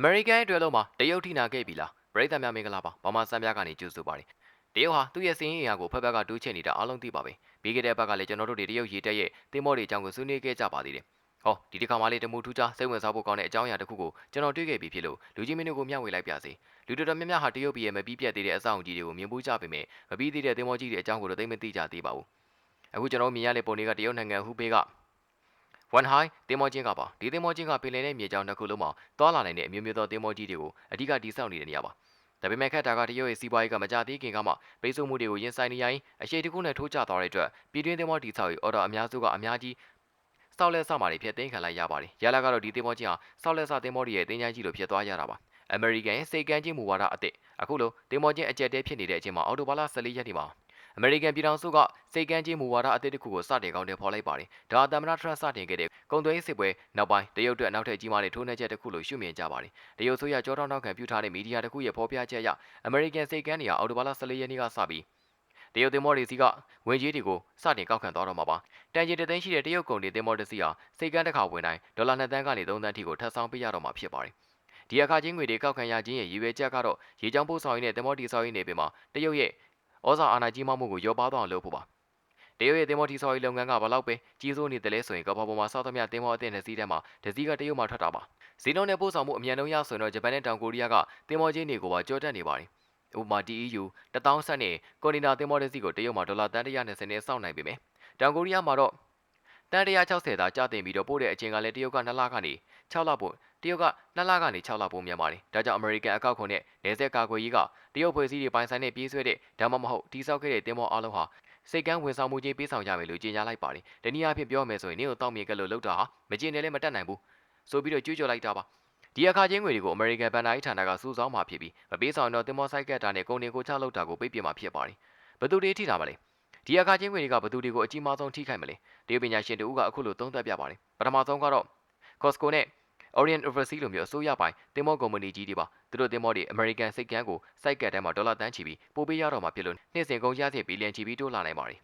အမေရိကန်ရဲ့အတွက်လုံးမှာတရုတ်ထိနာခဲ့ပြီလားပရိသတ်များမင်္ဂလာပါဗမာစံပြကနေကြိုဆိုပါရစေတရုတ်ဟာသူ့ရဲ့စင်းရင်အရာကိုဖက်ဖက်ကတိုးချဲ့နေတာအားလုံးသိပါပဲပြီးခဲ့တဲ့ဘက်ကလည်းကျွန်တော်တို့တွေတရုတ်ရေတက်ရဲ့တင်မော့တွေအကြောင်းကိုဆွေးနွေးခဲ့ကြပါသေးတယ်ဟောဒီတစ်ခါမှလေးတမူထူးခြားစိတ်ဝင်စားဖို့ကောင်းတဲ့အကြောင်းအရာတစ်ခုကိုကျွန်တော်တွေ့ခဲ့ပြီးဖြစ်လို့လူကြီးမင်းတို့ကိုမျှဝေလိုက်ပါစေလူတော်တော်များများဟာတရုတ်ပြည်ရဲ့မပြီးပြတ်သေးတဲ့အဆောက်အုံကြီးတွေကိုမြင်ဖို့ကြပေမဲ့မပြီးသေးတဲ့တင်မော့ကြီးတွေအကြောင်းကိုတော့သိမသိကြသေးပါဘူးအခုကျွန်တော်မြင်ရတဲ့ပုံတွေကတရုတ်နိုင်ငံဟူပေက One High တင်မောချင်းကပါဒီတင်မောချင်းကပင်လယ်နဲ့မြေကြောင်းနှစ်ခုလုံးမှာသွားလာနိုင်တဲ့အမျိုးမျိုးသောတင်မောကြီးတွေကိုအဓိကတိစောက်နေတဲ့နေရာပါဒါပေမဲ့ခက်တာကတရုတ်ရဲ့စီးပွားရေးကမကြသေးခင်ကမှပိတ်ဆို့မှုတွေကိုရင်ဆိုင်နေရရင်အရှိတခုနဲ့ထိုးကျသွားတဲ့အတွက်ပြည်တွင်းတင်မောတိဆောက်ရေးအော်ဒါအများစုကအများကြီးစောက်လက်ဆမာတွေဖြစ်သိမ်းခံလိုက်ရပါတယ်ရလာကတော့ဒီတင်မောချင်းဟာစောက်လက်ဆတင်မောတွေရဲ့တင်ချိုင်းကြီးလိုဖြစ်သွားရတာပါအမေရိကန်ရဲ့စိတ်ကမ်းခြင်းမူဝါဒအသစ်အခုလိုတင်မောချင်းအကြက်တဲဖြစ်နေတဲ့အချိန်မှာအော်တိုဘာလ14ရက်နေ့မှာ အမေရိကန်ပြည်ထောင်စုကစိတ်ကမ်းခြင်းမူဝါဒအသစ်တစ်ခုကိုစတင်ကောင်းတင်ဖော်လိုက်ပါတယ်။ဒါသမ္မတထရန့်စတင်ခဲ့တဲ့ကုန်သွယ်ရေးစစ်ပွဲနောက်ပိုင်းတရုတ်အတွက်နောက်ထပ်ကြီးမားတဲ့ထိုးနှက်ချက်တစ်ခုလို့ရှုမြင်ကြပါတယ်။တရုတ်ဆိုရကြောထောက်နောက်ခံပြုထားတဲ့မီဒီယာတစ်ခုရဲ့ဖော်ပြချက်အရအမေရိကန်စိတ်ကမ်းနေရာအော်တိုဘာလ14ရက်နေ့ကစပြီးတရုတ်သင်္ဘောတွေစီကဝင်ကြီးတွေကိုစတင်ကောက်ခံသွားတော့မှာပါ။တန်ကြီးတသိန်းရှိတဲ့တရုတ်ကုန်တွေသင်္ဘောတစ်စီးဟာစိတ်ကမ်းတစ်ခါဝင်တိုင်းဒေါ်လာ2သန်းကနေ3သန်းထိကိုထပ်ဆောင်ပေးရတော့မှာဖြစ်ပါတယ်။ဒီအခါချင်းငွေတွေကောက်ခံရခြင်းရဲ့ရည်ရွယ်ချက်ကတော့ရေကြောင်းပို့ဆောင်ရေးနဲ့သင်္ဘောတီဆောက်ရေးနေပင်မှာတရုတ်ရဲ့ ဩဇာအာဏာကြီးမားမှုကိုရောပါသွားအောင်လုပ်ဖို့ပါတရုတ်ရဲ့တင်မောတီဆော်ရီလုပ်ငန်းကဘလောက်ပဲကြီးစိုးနေတယ်လဲဆိုရင်ကမ္ဘာပေါ်မှာစောက်သမျှတင်မောအသင့်တစ်စီးတန်းမှာတစ်စီးကတရုတ်မှာထွက်တာပါဇီနိုနဲ့ပို့ဆောင်မှုအမြန်ဆုံးရဆိုရင်တော့ဂျပန်နဲ့တောင်ကိုရီးယားကတင်မောချင်းတွေကိုပါကြောတက်နေပါတယ်ဥပမာ DEU 1000ဆက်နဲ့ကွန်တီနာတင်မောတစ်စီးကိုတရုတ်မှာဒေါ်လာတန်120နဲ့စောင့်နိုင်ပေမယ်တောင်ကိုရီးယားမှာတော့တန်160သာကျတင်ပြီးတော့ပို့တဲ့အချိန်ကလည်းတရုတ်က2လကနေ6လပို့ တရုတ်က2လကနေ6လပို့မြန်ပါတယ်ဒါကြောင့်အမေရိကန်အကောက်ခွန်နဲ့နေဆက်ကာကွယ်ရေးကတရုတ်ဖွဲ့စည်းတွေပိုင်ဆိုင်တဲ့ပြေးဆွဲတဲ့ဒါမှမဟုတ်တိစောက်ခဲ့တဲ့တင်မောအလုံးဟာစိတ်ကန်းဝန်ဆောင်မှုချင်းပေးဆောင်ကြမယ်လို့ကြေညာလိုက်ပါတယ်။ဒီနည်းအားဖြင့်ပြောမယ်ဆိုရင်နင်းကိုတောက်မြေကလို့လောက်တာဟာမကျင်တယ်လည်းမတက်နိုင်ဘူး။ဆိုပြီးတော့ကြွေးကြော်လိုက်တာပါ။ဒီအခါချင်းငွေတွေကိုအမေရိကန်ဘဏ္ဍာရေးဌာနကစူးစောင်းမှာဖြစ်ပြီးမပေးဆောင်တော့တင်မောဆိုင်ကက်တာနဲ့ကုန်တင်ကိုချလောက်တာကိုပိတ်ပင်မှာဖြစ်ပါတယ်။ဘသူတွေထိတာမလဲ။ဒီအခါချင်းငွေတွေကဘသူတွေကိုအကြီးမားဆုံးထိခိုက်မလဲ။တရုတ်ပညာရှင်တို့ကအခုလိုသုံးသပ်ပြပါတယ်။ပထမဆုံးကတော့ Costco နဲ့ Orient Overseas လိုမျိုးအစိုးရပိုင်းတင်မောကုမ္ပဏီကြီးတွေပါသူတို့တင်မောတွေ American စိတ်ကမ်းကိုစိုက်ကတ်ထဲမှာဒေါ်လာတန်းချီပြီးပို့ပေးရတော့မှာဖြစ်လို့နှစ်စဉ်ကုန်ကျစရိတ်ဘီလီယံချီပြီးတိုးလာနိုင်ပါတယ်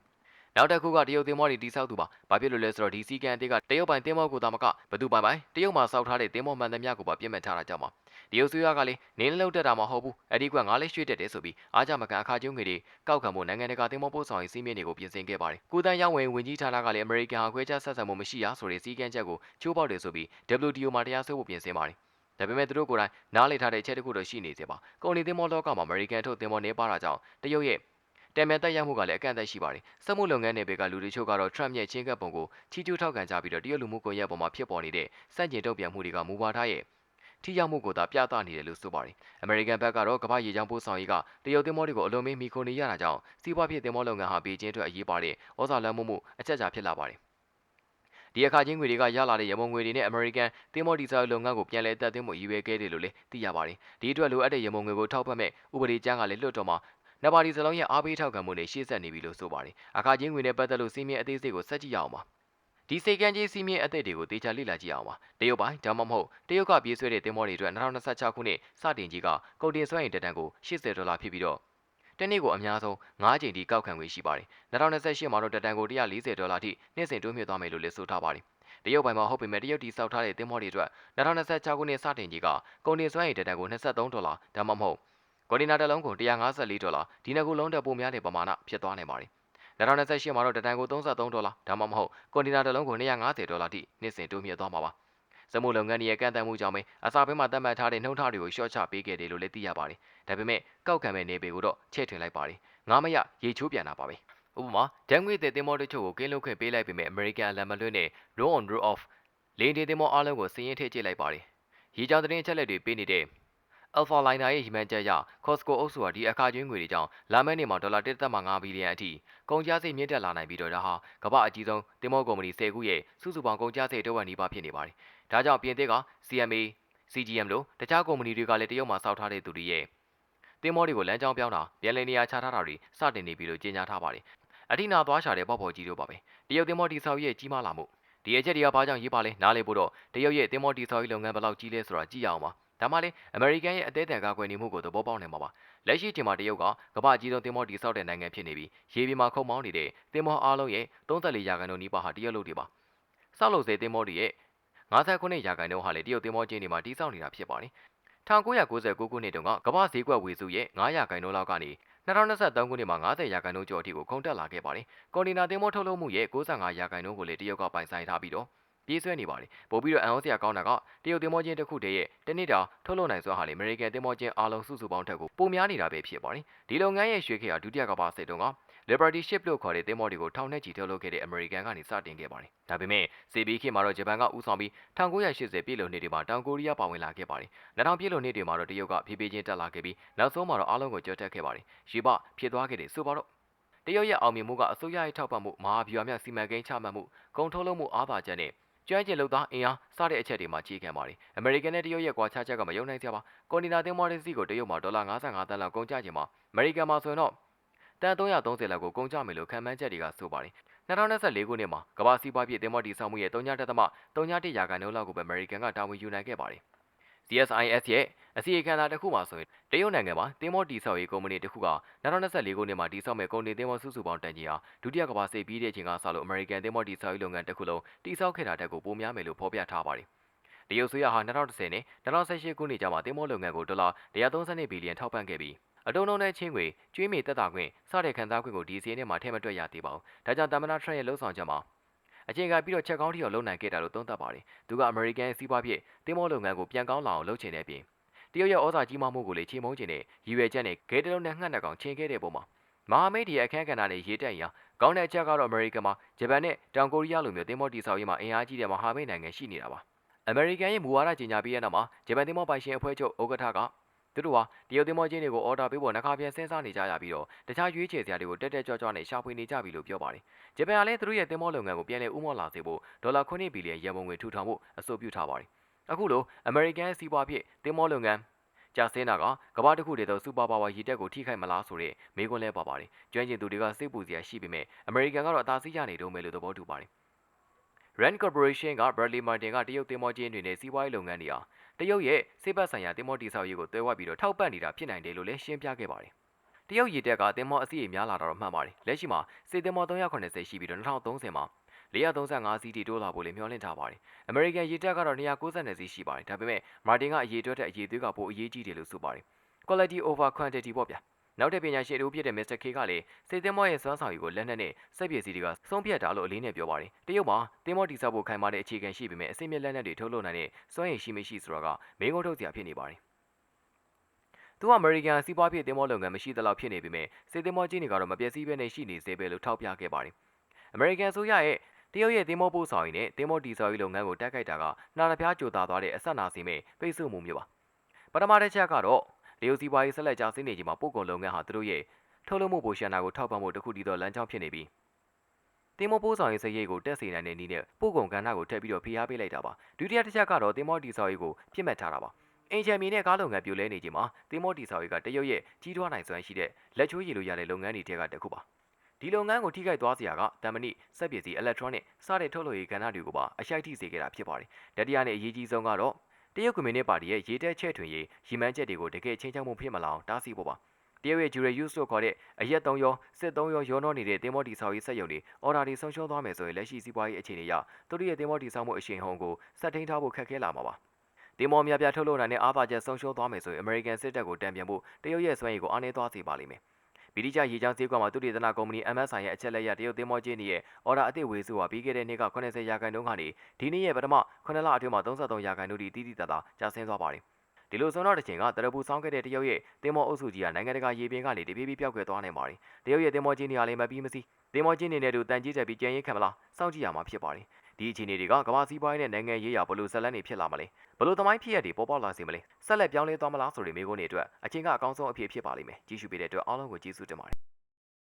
နောက်တစ်ခုကတရုတ်တင်မောတွေတိစောက်သူပါဘာဖြစ်လို့လဲဆိုတော့ဒီစီကန်အသေးကတရုတ်ပိုင်တင်မောကိုတာမကဘသူပိုင်ပိုင်တရုတ်မှာစောက်ထားတဲ့တင်မောမှန်သမျှကိုပါပြစ်မှတ်ထားတာကြောင့်ပါတရုတ်ဆိုရကလည်းနင်းလုံးတက်တာမဟုတ်ဘူးအဲ့ဒီကငါလေးရွှေ့တက်တယ်ဆိုပြီးအားကြမကန်အခါကျုံးငွေတွေကောက်ခံဖို့နိုင်ငံတကာတင်မောပို့ဆောင်ရေးစီးမြင့်တွေကိုပြင်ဆင်ခဲ့ပါတယ်ကုသန်းရောင်းဝယ်ဝင်ကြီးဌာနကလည်းအမေရိကန်ဟာခွဲခြားဆက်ဆံမှုမရှိရဆိုတဲ့စီကံချက်ကိုချိုးပေါက်တယ်ဆိုပြီး WTO မှာတရားစွဲဖို့ပြင်ဆင်ပါတယ်ဒါပေမဲ့သူတို့ကိုယ်တိုင်နားလေထားတဲ့အချက်တခုတော့ရှိနေစေပါ။ကုန်နေသင်းမောလောကမှာအမေရိကန်ထုတ်သင်းမောနေပါတာကြောင့်တရုတ်ရဲ့ တံမြန်တက်ရောက်မှုကလည်းအကန့်အသတ်ရှိပါတယ်။စက်မှုလုပ်ငန်းနယ်ပယ်ကလူတွေချို့ကတော့ Trump ရဲ့ချင်းကပ်ပုံကိုချီးကျူးထောက်ခံကြပြီးတော့တရုတ်လူမှုကွန်ရက်ပေါ်မှာဖြစ်ပေါ်နေတဲ့စန့်ကျင်တုံ့ပြန်မှုတွေကမူဝါဒရဲ့ထိရောက်မှုကိုသာပြသနေတယ်လို့ဆိုပါတယ်။အမေရိကန်ဘက်ကတော့ကမ္ဘာရေကြောင်းပို့ဆောင်ရေးကတရုတ်သင်းမောတွေကိုအလုံးမင်းမိခိုနေရတာကြောင့်စီးပွားဖြစ်သင်းမောလုပ်ငန်းဟာဘေကျင်းအတွက်အရေးပါတဲ့ဩဇာလွှမ်းမိုးမှုအချက်အချာဖြစ်လာပါတယ်။ဒီအခါချင်းငွေတွေကရလာတဲ့ရမုံငွေတွေနဲ့အမေရိကန်တင်မော်ဒီဇယ်လုပ်ငန်းကိုပြန်လည်တက်သွင်းမှုရည်ရွယ်ခဲ့တယ်လို့လည်းသိရပါတယ်။ဒီအတွက်လိုအပ်တဲ့ရမုံငွေကိုထောက်ပံ့မဲ့ဥပဒေကျမ်းကလည်းလွှတ်တော်မှာ နပါတီစလုံးရဲ့အားပေးထောက်ခံမှုနဲ့ရှေ့ဆက်နေပြီလို့ဆိုပါတယ်။အခါချင်းငွေနဲ့ပတ်သက်လို့စီးမြင်အသေးစိတ်ကိုစက်ကြည့်ရအောင်ပါ။ဒီစိတ်ကမ်းကြီးစီးမြင့်အသစ်တွေကိုတေချာလေ့လာကြည့်အောင်ပါတရုတ်ပိုင်းဒါမှမဟုတ်တရုတ်ကပြေးဆွဲတဲ့တင်မောတွေအတွက်2026ခုနှစ်စတင်ကြီးကကုန်တင်ဆွဲရင်တတန်ကို80ဒေါ်လာဖြစ်ပြီးတော့တနေ့ကိုအများဆုံး9ချိန်ထိကောက်ခံခွင့်ရှိပါတယ်2028မှာတော့တတန်ကို140ဒေါ်လာထိနှစ်စဉ်တိုးမြင့်သွားမယ်လို့လည်းဆိုထားပါတယ်တရုတ်ပိုင်းမှာဟုတ်ပေမဲ့တရုတ်တီစောက်ထားတဲ့သင်းမောတွေအတွက်2026ခုနှစ်စတင်ကြီးကကုန်တင်စွမ်းရည်တတန်ကို23ဒေါ်လာဒါမှမဟုတ် ကွန်တီနာတစ်လုံးကို154ဒေါ်လာဒီနှစ်ခုလုံးတက်ပိုများတဲ့ပမာဏဖြစ်သွားနိုင်ပါတယ်2028မှာတော့တတန်ကို33ဒေါ်လာဒါမှမဟုတ်ကွန်တီနာတစ်လုံးကို250ဒေါ်လာထိနှစ်စဉ်တိုးမြင့်သွားမှာပါစမှုလုပ်ငန်းရဲ့ကန့်သတ်မှုကြောင့်ပဲအစာပိုင်းမှာသတ်မှတ်ထားတဲ့နှုံထားတွေကိုရှော့ချပေးခဲ့တယ်လို့လည်းသိရပါတယ်။ဒါပေမဲ့ကောက်ခံမဲ့နေပေကိုတော့ချဲ့ထွင်လိုက်ပါတယ်။ငါမရရေချိုးပြန်တာပါပဲ။ဥပမာဒန်ငွေတဲ့တင်မောတချို့ကိုကင်းလွတ်ခွင့်ပေးလိုက်ပေမဲ့ American လမ်းမလွှင့်နဲ့ roll on roll off လေတင်တင်မောအားလုံးကိုစည်ရင်ထည့်ကြည့်လိုက်ပါတယ်။ရေကြောင်းသတင်းအချက်လက်တွေပေးနေတဲ့ Alpha Liner ရဲ့ရည်မှန်းချက်အရ Costco အုပ်စုဟာဒီအခါကျွင်းငွေတွေကြောင့်လာမယ့်နေ့မှာဒေါ်လာ1.5ဘီလီယံအထိကုန်ကျစရိတ်မြင့်တက်လာနိုင်ပြီးတော့ဒါဟာကမ္ဘာအကြီးဆုံးတင်မောကုမ္ပဏီ10ခုရဲ့စုစုပေါင်းကုန်ကျစရိတ်တစ်ဝက်နီးပါးဖြစ်နေပါတယ်။ဒါကြောင့်ပြင်သစ်က CMA, CGM လို့တခြားကုမ္ပဏီတွေကလည်းတရုတ်မှာစောက်ထားတဲ့သူတွေရဲ့တင်မောတွေကိုလမ်းကြောင်းပြောင်းတာပြန်လည်နေရာချထားတာတွေစတင်နေပြီလို့ကြေညာထားပါတယ်။အထိနာသွားရှာတဲ့ပေါ့ပေါ်ကြီးတို့ပါပဲ။တရုတ်တင်မောတီဆောက်ရဲ့ကြီးမားလာမှုဒီအချက်တွေကဘာကြောင့်ရေးပါလဲနားလေဖို့တော့တရုတ်ရဲ့တင်မောတီဆောက်ရေးလုပ်ငန်းဘယ်လောက်ကြီးလဲဆိုတာကြည့်ရအောင်ပါ။ ဒါမှလည်းအမေရိကန်ရဲ့အသေးအံကာကွယ်နေမှုကိုသဘောပေါက်နိုင်မှာပါ။လက်ရှိချိန်မှာတရုတ်ကကမ္ဘာကြီးဆုံးတင်မောတီဆောက်တဲ့နိုင်ငံဖြစ်နေပြီးရေပြင်မှာခုံမောင်းနေတဲ့တင်မောအားလုံးရဲ့34ရာခိုင်နှုန်းနီးပါးဟာတရုတ်လူတွေပါ။ဆောက်လုပ်စေတင်မောတွေရဲ့59ရာခိုင်နှုန်းဟာလေတရုတ်တင်မောချင်းတွေမှာတိစောက်နေတာဖြစ်ပါတယ်။1999ခုနှစ်တုန်းကကမ္ဘာဈေးကွက်ဝေစုရဲ့900ရာခိုင်နှုန်းလောက်ကနေ2023ခုနှစ်မှာ90ရာခိုင်နှုန်းကျော်အထိကိုခုန်တက်လာခဲ့ပါတယ်။ကွန်တီနာသင်းမောထုတ်လုပ်မှုရဲ့65ရာခိုင်နှုန်းကိုလည်းတရုတ်ကပိုင်ဆိုင်ထားပြီးတော့ ပြေးဆွဲနေပါတယ်။ပို့ပြီးတော့အန်အောစရာကောင်းတာကတရုတ်သင်းမောချင်းတစ်ခုတည်းရဲ့တနေ့တာထုတ်လုပ်နိုင်စွမ်းဟာလေအမေရိကန်သင်းမောချင်းအားလုံးစုစုပေါင်းထက်ကိုပိုများနေတာပဲဖြစ်ပါတယ်။ဒီလုပ်ငန်းရဲ့ရွှေခေတ်ဟာဒုတိယကမ္ဘာစစ်တုန်းက Liberty Ship လို့ခေါ်တဲ့သင်းမောတွေကိုထောင်နဲ့ချီထုတ်လုပ်ခဲ့တဲ့အမေရိကန်ကနေစတင်ခဲ့ပါတယ်။ဒါပေမဲ့စီဘီခေတ်မှာတော့ဂျပန်ကဦးဆောင်ပြီး1980ပြည့်လွန်နှစ်တွေမှာတောင်ကိုရီးယားပါဝင်လာခဲ့ပါတယ်။2000ပြည့်လွန်နှစ်တွေမှာတော့တရုတ်ကဖြည်းဖြည်းချင်းတက်လာခဲ့ပြီးနောက်ဆုံးမှာတော့အားလုံးကိုကြော်တက်ခဲ့ပါတယ်။ရေပဖြစ်သွားခဲ့တယ်ဆိုပါတော့တရုတ်ရဲ့အောင်မြင်မှုကအစိုးရရဲ့ထောက်ပံ့မှုမဟာဗျူဟာမြစီမံကိန်းချမှတ်မှုကုန်ထုတ်လုပ်မှုအားသာချက်နဲ့ ကျွမ်းကျင်လုပ်သားအင်အားစတဲ့အချက်တွေမှာကြီးခံပါတယ်။အမေရိကန်နဲ့တရုတ်ရဲ့ကွာခြားချက်ကမယုံနိုင်စရာပါ။ကွန်တီနာသင်းမော်ဒစီကိုတရုတ်မှာဒေါ်လာ55သန်းလောက်ကုန်ကျခြင်းမှာအမေရိကန်မှာဆိုရင်တော့တန်330လောက်ကိုကုန်ကျမယ်လို့ခံမှန်းချက်တွေကဆိုပါတယ်။2024ခုနှစ်မှာကမ္ဘာစီးပွားဖြစ်သင်းမော်တီဆောင်မှုရဲ့3.3ရာခိုင်နှုန်းလောက်ကိုပဲအမေရိကန်ကတာဝန်ယူနိုင်ခဲ့ပါတယ်။ CSIS ရဲ့အစီအခံစာတစ်ခုမှာဆိုရင်တရုတ်နိုင်ငံမှာတင်းမောတီဆောက်ရေးကုမ္ပဏီတစ်ခုက2024ခုနှစ်မှာတည်ဆောက်မဲ့ကုန်တင်တင်းမောစုစုပေါင်းတန်ကြီးဟာဒုတိယကမ္ဘာစစ်ပြီးတဲ့အချိန်ကစလို့အမေရိကန်တင်းမောတီဆောက်ရေးလုပ်ငန်းတစ်ခုလုံးတည်ဆောက်ခဲ့တာတက်ကိုပိုများမယ်လို့ဖော်ပြထားပါတယ်။တရုတ်ဆိုရဟာ2010နဲ့2018ခုနှစ်ကြားမှာတင်းမောလုပ်ငန်းကိုဒေါ်လာ132ဘီလီယံထောက်ပံ့ခဲ့ပြီးအတုံးလုံးနဲ့ချင်းခွေကျွေးမြေတက်တာခွင့်စတဲ့ခံစားခွင့်ကိုဒီစီနဲ့မှထည့်မတွက်ရသေးပါဘူး။ဒါကြောင့်တမနာထရန့်ရဲ့လှုပ်ဆောင်ချက်မှာ အချိန်ကပြီးတော့ချက်ကောင်းထီအောင်လုံနိုင်ခဲ့တာလို့သုံးသပ်ပါတယ်။သူကအမေရိကန်စီးပွားဖြစ်တင်းမောလုပ်ငန်းကိုပြန်ကောင်းလာအောင်လုပ်ချင်တဲ့အပြင်တရုတ်ရဲ့ဩဇာကြီးမားမှုကိုလေချိန်မုံချင်တဲ့ရည်ရွယ်ချက်နဲ့ဂေတလုံးနဲ့ငှက်နှက်ကောင်ချိန်ခဲ့တဲ့ပုံမှာမဟာမိတ်ဒီအခန်းကဏ္ဍနဲ့ရေးတက်ရာကောင်းတဲ့အချက်ကတော့အမေရိကန်မှာဂျပန်နဲ့တောင်ကိုရီးယားလိုမျိုးတင်းမောတီဆောက်ရေးမှာအင်အားကြီးတဲ့မဟာမိတ်နိုင်ငံရှိနေတာပါအမေရိကန်ရဲ့မူဝါဒကြီးညာပြီးတဲ့နောက်မှာဂျပန်တင်းမောပိုင်ရှင်အဖွဲ့ချုပ်ဥက္ကဋ္ဌက သူတို့ဟာတရုတ်တင်းမောချင်းတွေကိုအော်ဒါပေးဖို့နှခါပြန်စဉ်းစားနေကြရပြီးတော့တခြားရွေးချယ်စရာတွေကိုတက်တက်ကြွကြွနဲ့ရှာဖွေနေကြပြီလို့ပြောပါတယ်။ဂျပန်ကလည်းသူတို့ရဲ့တင်းမောလုပ်ငန်းကိုပြန်လည်ဥမောလာစေဖို့ဒေါ်လာ9ဘီလီယံရန်ပုံငွေထူထောင်ဖို့အဆိုပြုထားပါတယ်။အခုလိုအမေရိကန်စီးပွားဖြစ်တင်းမောလုပ်ငန်းကြာစင်းတာကကမ္ဘာတစ်ခုတည်းသောစူပါပါဝါရည်တက်ကိုထိခိုက်မလားဆိုတဲ့မေးခွန်းလဲပါပါတယ်။ကျွမ်းကျင်သူတွေကစိတ်ပူစရာရှိပေမဲ့အမေရိကန်ကတော့အသာစီးရနေတော့မယ်လို့သဘောတူပါတယ်။ Rand Corporation က Bradley Martin ကတရုတ်သင်္ဘောချင်းတွေနဲ့စီးပွားရေးလုပ်ငန်းတွေဟာ တရုတ်ရဲ့စေဘတ်ဆိုင်ရာသင်္ဘောတိဆောက်ရေးကိုတွဲဝပြီးတော့ထောက်ပံ့နေတာဖြစ်နိုင်တယ်လို့လည်းရှင်းပြခဲ့ပါတယ်။တရုတ်ရည်တက်ကသင်္ဘောအစီအများလာတော့မှန်ပါတယ်။လက်ရှိမှာစေသင်္ဘော380ရှိပြီးတော့2030မှာ435စီးတီတိုးလာဖို့လည်းမျှော်လင့်ထားပါတယ်။ American ရေတပ်ကတော့292စီးရှိပါတယ်။ဒါပေမဲ့ Martin ကအရေးအတွက်တဲ့အရေးသွေးကပိုအရေးကြီးတယ်လို့ဆိုပါတယ်။ Quality over quantity ပေါ့ဗျာ။ နောက်တဲ့ပညာရှင်တို့ဖြစ်တဲ့ Mr. K ကလည်းစေသင်္ဘောရဲ့စွမ်းဆောင်ရည်ကိုလက်နက်နဲ့စက်ပစ္စည်းတွေကဆုံးဖြတ်တာလို့အလေးနဲ့ပြောပါတယ်။တရုတ်မှာသင်္ဘောတိစောက်ဖို့ခိုင်မာတဲ့အခြေခံရှိပေမဲ့အစိမ့်မြလက်နက်တွေထုတ်လုပ်နိုင်တဲ့စွမ်းရည်ရှိမရှိဆိုတာကမင်းကုန်းထုတ်စရာဖြစ်နေပါတယ်။သူကအမေရိကန်စီးပွားဖြစ်သင်္ဘောလုပ်ငန်းမရှိသလောက်ဖြစ်နေပေမဲ့စေသင်္ဘောကြီးတွေကတော့မပျက်စီးဘဲနဲ့ရှိနေသေးပဲလို့ထောက်ပြခဲ့ပါတယ်။ American ဆိုရရဲ့တရုတ်ရဲ့သင်္ဘောပို့ဆောင်ရေးနဲ့သင်္ဘောတီဆောက်ရေးလုပ်ငန်းကိုတက်ခိုက်တာကနာရပြားကြိုတာသွားတဲ့အဆက်နာစီမဲ့ပိတ်ဆို့မှုမျိုးပါပထမတစ်ချက်ကတော့တ ရုတ်စီးပွားရေးဆက်လက်ကျဆင်းနေချိန်မှာပို့ကုန်လုပ်ငန်းဟာသူတို့ရဲ့ထုတ်လုပ်မှုပိုရှန်နာကိုထောက်ပံ့ဖို့တခုတည်းသောလမ်းကြောင်းဖြစ်နေပြီးတင်မောပိုးဆောင်ရေးစရိတ်ကိုတက်စေနိုင်တဲ့နည်းနဲ့ပို့ကုန်ကဏ္ဍကိုထည့်ပြီးတော့ဖိအားပေးလိုက်တာပါဒုတိယတစ်ချက်ကတော့တင်မောတီဆောက်ရေးကိုပြစ်မှတ်ထားတာပါအင်ဂျင်မီနဲ့ကားလုပ်ငန်းပြိုလဲနေချိန်မှာတင်မောတီဆောက်ရေးကတရုတ်ရဲ့ကြီးထွားနိုင်စွမ်းရှိတဲ့လက်ချိုးရည်လိုရတဲ့လုပ်ငန်းတွေထဲကတစ်ခုပါဒီလုပ်ငန်းကိုထိခိုက်သွားစရာကတမဏိစက်ပစ္စည်း electronic စတဲ့ထုတ်လုပ်ရေးကဏ္ဍတွေကိုပါအရှိုက်ထိစေခဲ့တာဖြစ်ပါတယ်။တတိယနဲ့အရေးကြီးဆုံးကတော့ တရုတ်ကွန်မြူနစ်ပါတီရဲ့ရေးတက်ချဲ့ထွင်ရေးရည်မှန်းချက်တွေကိုတကယ်ချင်းချောင်းမှုဖြစ်မလာအောင်တားဆီးဖို့ပါ။တရုတ်ရဲ့ Jure Use လို့ခေါ်တဲ့အရက်သုံးရောစစ်သုံးရောရောနှောနေတဲ့တင်မောတီဆောက်ရေးစက်ရုံတွေအော်ဒါတွေဆုံးရှုံးသွားမယ်ဆိုရင်လက်ရှိစီးပွားရေးအခြေအနေအရသူတို့ရဲ့တင်မောတီဆောက်မှုအရှိန်ဟုန်ကိုစက်ထိန်ထားဖို့ခက်ခဲလာမှာပါ။တင်မောများပြားထုတ်လုပ်နိုင်တဲ့အားသာချက်ဆုံးရှုံးသွားမယ်ဆိုရင် American စစ်တပ်ကိုတံပြန်ဖို့တရုတ်ရဲ့စွမ်းရည်ကိုအားနည်းသွားစေပါလိမ့်မယ်။ ဗီဒီချရေချောင်းဈေးကွက်မှာသူတေသနာကုမ္ပဏီ MSI ရဲ့အချက်လက်ရတရုတ်သင်းမောချင်းရဲ့အော်ဒါအသစ်ဝေစုဟာပြီးခဲ့တဲ့နှစ်က80ရာခိုင်နှုန်းကနေဒီနေ့ရဲ့ပထမ9လအတွင်းမှာ33ရာခိုင်နှုန်းထိတည်တည်တသာကျဆင်းသွားပါတယ်။ဒီလိုဆိုတော့တစ်ချိန်ကတရပူဆောင်းခဲ့တဲ့တရုတ်ရဲ့သင်းမောအုပ်စုကြီးကနိုင်ငံတကာရေပြင်ကနေတပြေးပြေးပြောက်ကွယ်သွားနိုင်ပါတယ်။တရုတ်ရဲ့သင်းမောချင်းတွေဟာလည်းမပြီးမစီသင်းမောချင်းတွေနဲ့တူတန်ကြီးတက်ပြီးကြံရင်ခံမလားစောင့်ကြည့်ရမှာဖြစ်ပါတယ်။ ဒီအခြေအနေတွေကကမ္ဘာစီးပွားရေးနဲ့နိုင်ငံရေးရာဘလို့ဇလန်းတွေဖြစ်လာမလဲဘလို့သမိုင်းဖြစ်ရတွေပေါ်ပေါက်လာစေမလဲဆက်လက်ပြောင်းလဲသွားမလားဆိုတဲ့မိကုန်းတွေအတွက်အချိန်ကအကောင်းဆုံးအဖြစ်ဖြစ်ပါလိမ့်မယ်ကြည့်ရှုပေးတဲ့အတွက်အားလုံးကိုကျေးဇူးတင်ပါတယ်